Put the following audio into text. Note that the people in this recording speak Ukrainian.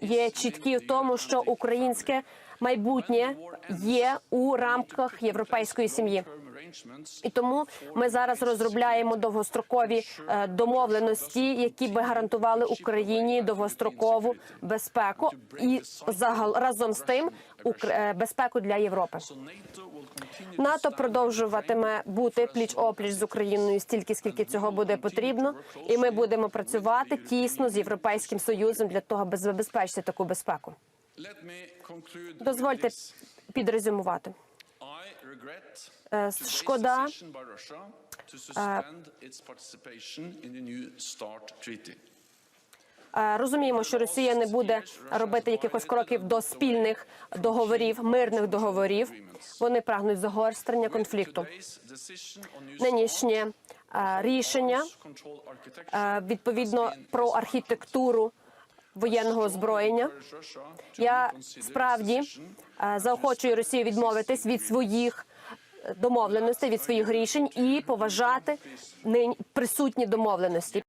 є чіткі в тому, що українське майбутнє є у рамках європейської сім'ї. І тому ми зараз розробляємо довгострокові е, домовленості, які би гарантували Україні довгострокову безпеку і загал разом з тим е, безпеку для Європи. НАТО продовжуватиме бути пліч опліч з Україною стільки, скільки цього буде потрібно, і ми будемо працювати тісно з європейським союзом для того, аби забезпечити таку безпеку. Дозвольте підрезюмувати. Е, Шкода, Е, Розуміємо, що Росія не буде робити якихось кроків до спільних договорів, мирних договорів. Вони прагнуть загострення конфлікту. Нинішнє е, рішення е, відповідно про архітектуру воєнного озброєння. Я справді е, заохочую Росію відмовитись від своїх домовленостей, від своїх рішень і поважати нині присутні домовленості.